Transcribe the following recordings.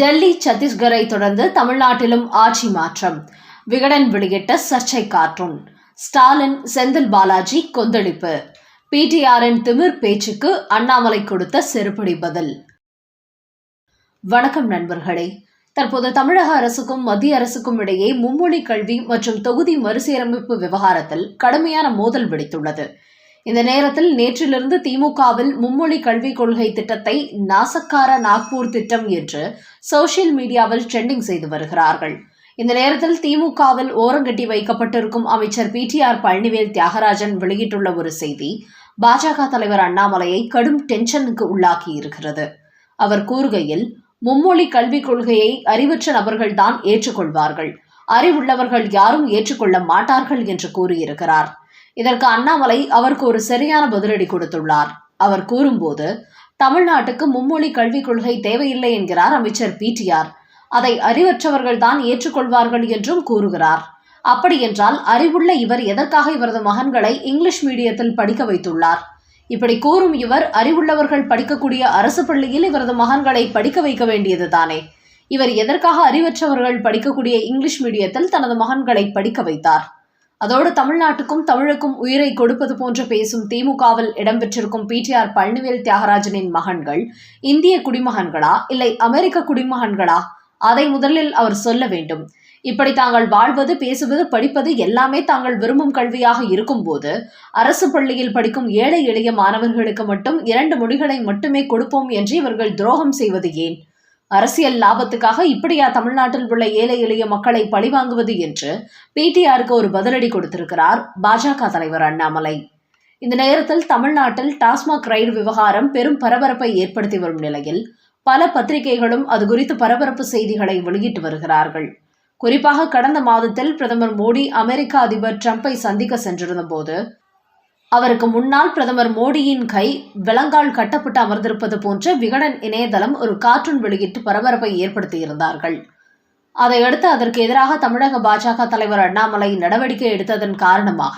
டெல்லி சத்தீஸ்கரை தொடர்ந்து தமிழ்நாட்டிலும் ஆட்சி மாற்றம். விகடன் வெளியிட்ட சர்ச்சை கார்ட்டூன். ஸ்டாலின் செந்தில் பாலாஜி கொந்தளிப்பு. பிடிஆரின் திமிர் பேச்சுக்கு அண்ணாமலை கொடுத்த செருப்படி பதில். வணக்கம் நண்பர்களே. தற்போது தமிழக அரசுக்கும் மத்திய அரசுக்கும் இடையே மும்மொழி கல்வி மற்றும் தொகுதி மறுசீரமைப்பு விவகாரத்தில் கடுமையான மோதல் வெடித்துள்ளது. இந்த நேரத்தில் நேற்றிலிருந்து திமுகவில் மும்மொழி கல்விக் கொள்கை திட்டத்தை நாசக்கார நாக்பூர் திட்டம் என்று சோசியல் மீடியாவில் ட்ரெண்டிங் செய்து வருகிறார்கள். இந்த நேரத்தில் திமுகவில் ஓரங்கட்டி வைக்கப்பட்டிருக்கும் அமைச்சர் பிடிஆர் பழனிவேல் தியாகராஜன் வெளியிட்டுள்ள ஒரு செய்தி பாஜக தலைவர் அண்ணாமலையை கடும் டென்ஷனுக்கு உள்ளாக்கி இருக்கிறது. அவர் கூறுகையில் மும்மொழி கல்விக் கொள்கையை அறிவற்ற நபர்கள்தான் ஏற்றுக்கொள்வார்கள். அறிவுள்ளவர்கள் யாரும் ஏற்றுக்கொள்ள மாட்டார்கள் என்று கூறியிருக்கிறார். இதற்கு அண்ணாமலை அவருக்கு ஒரு சரியான பதிலடி கொடுத்துள்ளார். அவர் கூறும்போது தமிழ்நாட்டுக்கு மும்மொழி கல்விக் கொள்கை தேவையில்லை என்கிறார் அமைச்சர் பிடிஆர் அதை அறிவற்றவர்கள் தான் ஏற்றுக்கொள்வார்கள் என்றும் கூறுகிறார். அப்படி என்றால் அறிவுள்ள இவர் எதற்காக இவரது மகன்களை இங்கிலீஷ் மீடியத்தில் படிக்க வைத்துள்ளார்? இப்படி கூறும் இவர் அறிவுள்ளவர்கள் படிக்கக்கூடிய அரசு பள்ளியில் இவரது மகன்களை படிக்க வைக்க வேண்டியது தானே? இவர் எதற்காக அறிவற்றவர்கள் படிக்கக்கூடிய இங்கிலீஷ் மீடியத்தில் தனது மகன்களை படிக்க வைத்தார்? அதோடு தமிழ்நாட்டுக்கும் தமிழுக்கும் உயிரை கொடுப்பது போன்று பேசும் திமுகவில் இடம்பெற்றிருக்கும் பிடிஆர் பழனிவேல் தியாகராஜனின் மகன்கள் இந்திய குடிமகன்களா? இல்லை அமெரிக்க குடிமகன்களா? அதை முதலில் அவர் சொல்ல வேண்டும். இப்படி தாங்கள் வாழ்வது பேசுவது படிப்பது எல்லாமே தாங்கள் விரும்பும் கல்வியாக இருக்கும்போது அரசு பள்ளியில் படிக்கும் ஏழை எளிய மாணவர்களுக்கு மட்டும் இரண்டு மொழிகளை மட்டுமே கொடுப்போம் என்று இவர்கள் துரோகம் செய்வது ஏன்? அரசியல் லாபத்துக்காக இப்படியா தமிழ்நாட்டில் உள்ள ஏழை எளிய மக்களை பழிவாங்குவது என்று பிடிஆருக்கு ஒரு பதிலடி கொடுத்திருக்கிறார் பாஜக தலைவர் அண்ணாமலை. இந்த நேரத்தில் தமிழ்நாட்டில் டாஸ்மாக் ரைடு விவகாரம் பெரும் பரபரப்பை ஏற்படுத்தி வரும் நிலையில் பல பத்திரிகைகளும் அது குறித்து பரபரப்பு செய்திகளை வெளியிட்டு வருகிறார்கள். குறிப்பாக கடந்த மாதத்தில் பிரதமர் மோடி அமெரிக்க அதிபர் டிரம்பை சந்திக்க சென்றிருந்த போது அவருக்கு முன்னாள் பிரதமர் மோடியின் கை விலங்கால் கட்டப்பட்டு அமர்ந்திருப்பது போன்ற விகடன் இணையதளம் ஒரு கார்ட்டூன் வெளியிட்டு பரபரப்பை ஏற்படுத்தியிருந்தார்கள். அதையடுத்து அதற்கு எதிராக தமிழக பாஜக தலைவர் அண்ணாமலை நடவடிக்கை எடுத்ததன் காரணமாக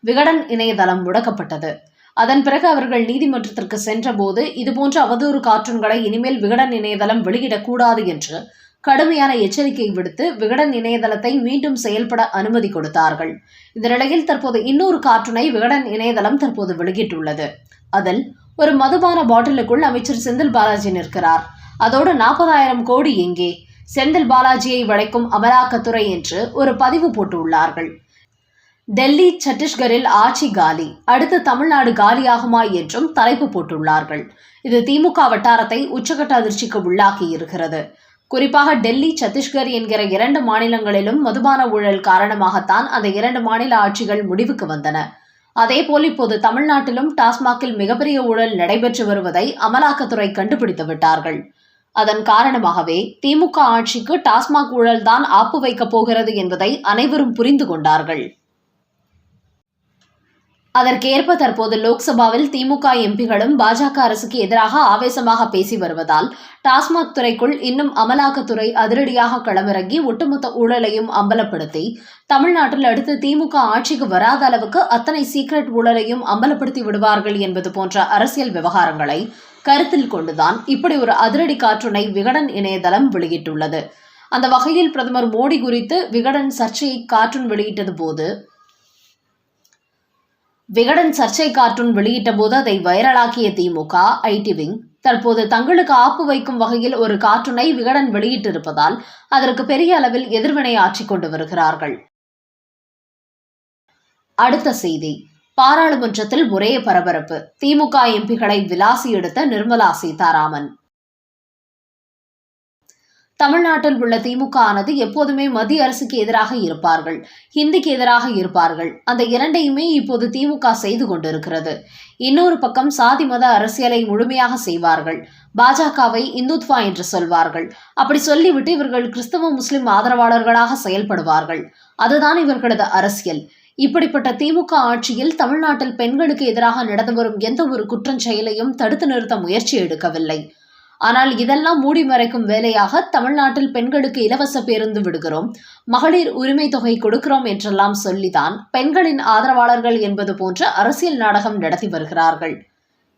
விகடன் இணையதளம் முடக்கப்பட்டது. அதன் பிறகு அவர்கள் நீதிமன்றத்திற்கு சென்றபோது இதுபோன்ற அவதூறு கார்ட்டூன்களை இனிமேல் விகடன் இணையதளம் வெளியிடக்கூடாது என்று கடுமையான எச்சரிக்கை விடுத்து விகடன் இணையதளத்தை மீண்டும் செயல்பட அனுமதி கொடுத்தார்கள். இந்த நிலையில் தற்போது இன்னொரு கார்ட்டூனை விகடன் இணையதளம் தற்போது வெளியிட்டுள்ளது. அதில் ஒரு மதுபான பாட்டிலுக்குள் அமைச்சர் செந்தில் பாலாஜி நிற்கிறார். அதோடு நாற்பதாயிரம் கோடி எங்கே? செந்தில் பாலாஜியை வளைக்கும் அமலாக்கத்துறை என்று ஒரு பதிவு போட்டுள்ளார்கள். டெல்லி சத்தீஸ்கரில் ஆட்சி காலி அடுத்து தமிழ்நாடு காலியாகுமா என்றும் தலைப்பு போட்டுள்ளார்கள். இது திமுக வட்டாரத்தை உச்சகட்ட அதிர்ச்சிக்கு உள்ளாக்கி இருக்கிறது. குறிப்பாக டெல்லி சத்தீஸ்கர் என்கிற இரண்டு மாநிலங்களிலும் மதுபான ஊழல் காரணமாகத்தான் அந்த இரண்டு மாநில ஆட்சிகள் முடிவுக்கு வந்தன. அதேபோல் இப்போது தமிழ்நாட்டிலும் டாஸ்மாகில் மிகப்பெரிய ஊழல் நடைபெற்று வருவதை அமலாக்கத்துறை கண்டுபிடித்து விட்டார்கள். அதன் காரணமாகவே திமுக ஆட்சிக்கு டாஸ்மாக் ஊழல்தான் ஆப்பு வைக்கப் போகிறது என்பதை அனைவரும் புரிந்து கொண்டார்கள். அதற்கேற்ப தற்போது லோக்சபாவில் திமுக எம்பிகளும் பாஜக அரசுக்கு எதிராக ஆவேசமாக பேசி வருவதால் டாஸ்மாக் துறைக்குள் இன்னும் அமலாக்கத்துறை அதிரடியாக களமிறங்கி ஒட்டுமொத்த ஊழலையும் அம்பலப்படுத்தி தமிழ்நாட்டில் அடுத்து திமுக ஆட்சிக்கு வராத அளவுக்கு அத்தனை சீக்ரெட் ஊழலையும் அம்பலப்படுத்தி விடுவார்கள் என்பது போன்ற அரசியல் விவகாரங்களை கருத்தில் கொண்டுதான் இப்படி ஒரு அதிரடி காற்றுனை விகடன் இணையதளம் வெளியிட்டுள்ளது. அந்த வகையில் பிரதமர் மோடி குறித்து விகடன் சர்ச்சையை கார்ட்டூன் வெளியிட்டது போது விகடன் சர்ச்சை கார்ட்டூன் வெளியிட்ட போது அதை வைரலாக்கிய திமுக ஐடி விங் தற்போது தங்களுக்கு ஆப்பு வைக்கும் வகையில் ஒரு கார்ட்டூனை விகடன் வெளியிட்டிருப்பதால் அதற்கு பெரிய அளவில் எதிர்வினை ஆற்றிக் கொண்டு வருகிறார்கள். அடுத்த செய்தி. பாராளுமன்றத்தில் ஒரே பரபரப்பு. திமுக எம்பிகளை விலாசி எடுத்த நிர்மலா சீதாராமன். தமிழ்நாட்டில் உள்ள திமுக ஆனது எப்போதுமே மத்திய அரசுக்கு எதிராக இருப்பார்கள். ஹிந்திக்கு எதிராக இருப்பார்கள். அந்த இரண்டையுமே இப்போது திமுக செய்து கொண்டிருக்கிறது. இன்னொரு பக்கம் சாதி மத அரசியலை முழுமையாக செய்வார்கள். பாஜகவை இந்துத்வா என்று சொல்வார்கள். அப்படி சொல்லிவிட்டு இவர்கள் கிறிஸ்தவ முஸ்லிம் ஆதரவாளர்களாக செயல்படுவார்கள். அதுதான் இவர்களது அரசியல். இப்படிப்பட்ட திமுக ஆட்சியில் தமிழ்நாட்டில் பெண்களுக்கு எதிராக நடந்து வரும் எந்த ஒரு குற்றஞ்செயலையும் தடுத்து நிறுத்த முயற்சி எடுக்கவில்லை. ஆனால் இதெல்லாம் மூடி மறைக்கும் வேலையாக தமிழ்நாட்டில் பெண்களுக்கு இலவச பேருந்து விடுகிறோம். மகளிர் உரிமை தொகை கொடுக்கிறோம் என்றெல்லாம் சொல்லிதான் பெண்களின் ஆதரவாளர்கள் என்பது போன்ற அரசியல் நாடகம் நடத்தி வருகிறார்கள்.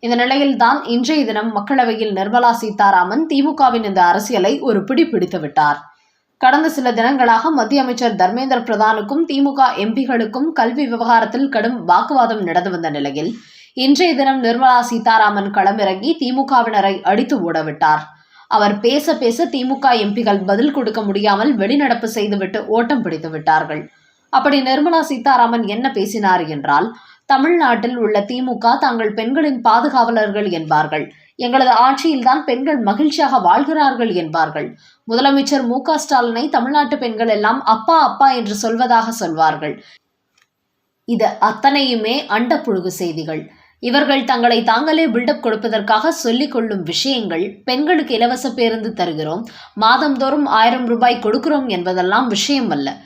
இந்த நிலையில்தான் இன்றைய தினம் மக்களவையில் நிர்மலா சீதாராமன் திமுகவின் இந்த அரசியலை ஒரு பிடி பிடித்து விட்டார். கடந்த சில தினங்களாக மத்திய அமைச்சர் தர்மேந்திர பிரதானுக்கும் திமுக எம்பிகளுக்கும் கல்வி விவகாரத்தில் கடும் வாக்குவாதம் நடந்து வந்த நிலையில் இன்றைய தினம் நிர்மலா சீதாராமன் களமிறங்கி திமுகவினரை அடித்து ஓடவிட்டார். அவர் பேச பேச திமுக எம்பிகள் பதில் கொடுக்க முடியாமல் வெளிநடப்பு செய்துவிட்டு ஓட்டம் பிடித்து விட்டார்கள். அப்படி நிர்மலா சீதாராமன் என்ன பேசினார் என்றால் தமிழ்நாட்டில் உள்ள திமுக தாங்கள் பெண்களின் பாதுகாவலர்கள் என்பார்கள். எங்களது ஆட்சியில்தான் பெண்கள் மகிழ்ச்சியாக வாழ்கிறார்கள் என்பார்கள். முதலமைச்சர் மு க ஸ்டாலினை தமிழ்நாட்டு பெண்கள் எல்லாம் அப்பா அப்பா என்று சொல்வதாக சொல்வார்கள். இது அத்தனையுமே அண்டப்புழுகு செய்திகள். இவர்கள் தங்களை தாங்களே பில்டப் கொடுப்பதற்காக சொல்லிக் கொள்ளும் விஷயங்கள் பெண்களுக்கு இலவச பேருந்து தருகிறோம். மாதந்தோறும் ஆயிரம் ரூபாய் கொடுக்கிறோம் என்பதெல்லாம் விஷயம் அல்ல.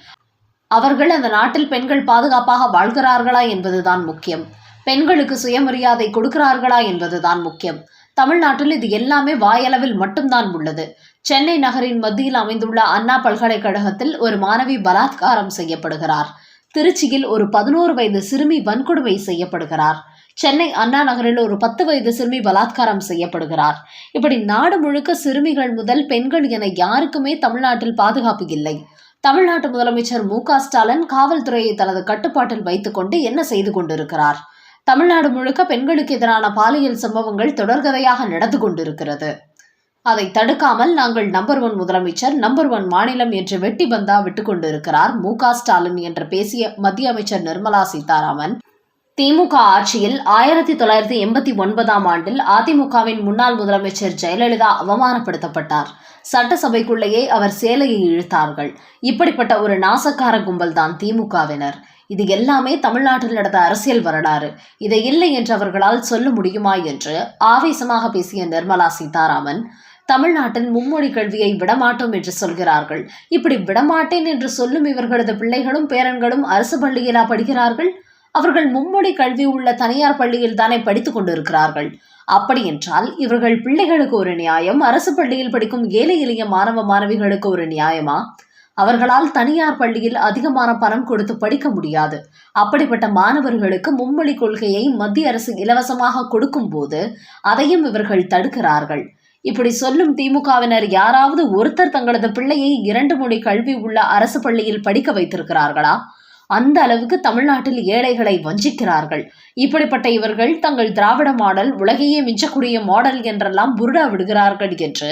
அவர்கள் அந்த நாட்டில் பெண்கள் பாதுகாப்பாக வாழ்கிறார்களா என்பதுதான் முக்கியம். பெண்களுக்கு சுயமரியாதை கொடுக்கிறார்களா என்பதுதான் முக்கியம். தமிழ்நாட்டில் இது எல்லாமே வாயளவில் மட்டும்தான் உள்ளது. சென்னை நகரின் மத்தியில் அமைந்துள்ள அண்ணா பல்கலைக்கழகத்தில் ஒரு மாணவி பலாத்காரம் செய்யப்படுகிறார். திருச்சியில் ஒரு பதினோரு வயது சிறுமி வன்கொடுமை செய்யப்படுகிறார். சென்னை அண்ணா நகரில் ஒரு பத்து வயது சிறுமி பலாத்காரம் செய்யப்படுகிறார். இப்படி நாடு முழுக்க சிறுமிகள் முதல் பெண்கள் என யாருக்குமே தமிழ்நாட்டில் பாதுகாப்பு இல்லை. தமிழ்நாட்டு முதலமைச்சர் மு ஸ்டாலின் காவல்துறையை தனது கட்டுப்பாட்டில் வைத்துக்கொண்டு என்ன செய்து கொண்டிருக்கிறார்? தமிழ்நாடு முழுக்க பெண்களுக்கு எதிரான பாலியல் சம்பவங்கள் தொடர்கதையாக நடந்து கொண்டிருக்கிறது. அதை தடுக்காமல் நாங்கள் நம்பர் ஒன் முதலமைச்சர் நம்பர் ஒன் மாநிலம் என்று வெட்டி பந்தா விட்டு கொண்டிருக்கிறார் மு ஸ்டாலின் என்று பேசிய மத்திய அமைச்சர் நிர்மலா சீதாராமன். திமுக ஆட்சியில் ஆயிரத்தி தொள்ளாயிரத்தி எண்பத்தி ஒன்பதாம் ஆண்டில் அதிமுகவின் முன்னாள் முதலமைச்சர் ஜெயலலிதா அவமானப்படுத்தப்பட்டார். சட்டசபைக்குள்ளேயே அவர் சேலையை இழுத்தார்கள். இப்படிப்பட்ட ஒரு நாசக்கார கும்பல்தான் திமுகவினர். இது எல்லாமே தமிழ்நாட்டில் நடந்த அரசியல் வரலாறு. இதை இல்லை என்று அவர்களால் சொல்ல முடியுமா என்று ஆவேசமாக பேசிய நிர்மலா சீதாராமன் தமிழ்நாட்டில் மும்மொழி கல்வியை விடமாட்டோம் என்று சொல்கிறார்கள். இப்படி விடமாட்டேன் என்று சொல்லும் இவர்களது பிள்ளைகளும் பேரன்களும் அரசு பள்ளியிலா படிக்கிறார்கள்? அவர்கள் மும்மொழி கல்வி உள்ள தனியார் பள்ளியில் தானே படித்துக் கொண்டிருக்கிறார்கள். அப்படி என்றால் இவர்கள் பிள்ளைகளுக்கு ஒரு நியாயம் அரசு பள்ளியில் படிக்கும் ஏழை எளிய மாணவ மாணவிகளுக்கு ஒரு நியாயமா? அவர்களால் தனியார் பள்ளியில் அதிகமான பணம் கொடுத்து படிக்க முடியாது. அப்படிப்பட்ட மாணவர்களுக்கு மும்மொழி கொள்கையை மத்திய அரசு இலவசமாக கொடுக்கும் போது அதையும் இவர்கள் தடுக்கிறார்கள். இப்படி சொல்லும் திமுகவினர் யாராவது ஒருத்தர் தங்களது பிள்ளையை இரண்டு மொழி கல்வி உள்ள அரசு பள்ளியில் படிக்க வைத்திருக்கிறார்களா? அந்த அளவுக்கு தமிழ்நாட்டில் ஏழைகளை வஞ்சிக்கிறார்கள். இப்படிப்பட்ட இவர்கள் தங்கள் திராவிட மாடல் உலகையே மிஞ்சக்கூடிய மாடல் என்றெல்லாம் புருடா விடுகிறார்கள் என்று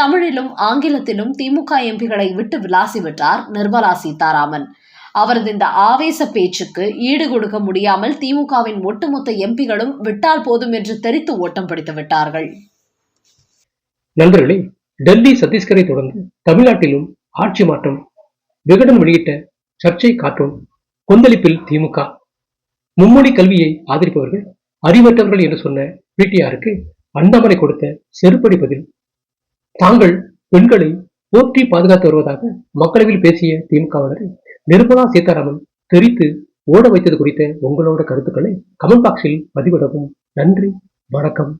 தமிழிலும் ஆங்கிலத்திலும் திமுக எம்பிகளை விட்டு விளாசிவிட்டார் நிர்மலா சீதாராமன். அவரது இந்த ஆவேச பேச்சுக்கு ஈடு கொடுக்க முடியாமல் திமுகவின் ஒட்டுமொத்த எம்பிகளும் விட்டால் போதும் என்று தெரித்து ஓட்டம் பிடித்து விட்டார்கள். நண்பர்களே டெல்லி சத்தீஸ்கரை தொடர்ந்து தமிழ்நாட்டிலும் ஆட்சி மாற்றம் விகடன் வெளியிட்ட சர்ச்சை காட்டும் கொந்தளிப்பில் திமுக. மும்மொழி கல்வியை ஆதரிப்பவர்கள் அறிவற்றவர்கள் என்று சொன்ன பிடிஆருக்கு அண்ணாமலை கொடுத்த செருப்படி பதில். தாங்கள் பெண்களை போற்றி பாதுகாத்து வருவதாக மக்களவையில் பேசிய திமுகவினரை நிர்மலா சீதாராமன் தெரித்து ஓட வைத்தது குறித்த உங்களோட கருத்துக்களை கமெண்ட் பாக்ஸில் பதிவிடவும். நன்றி வணக்கம்.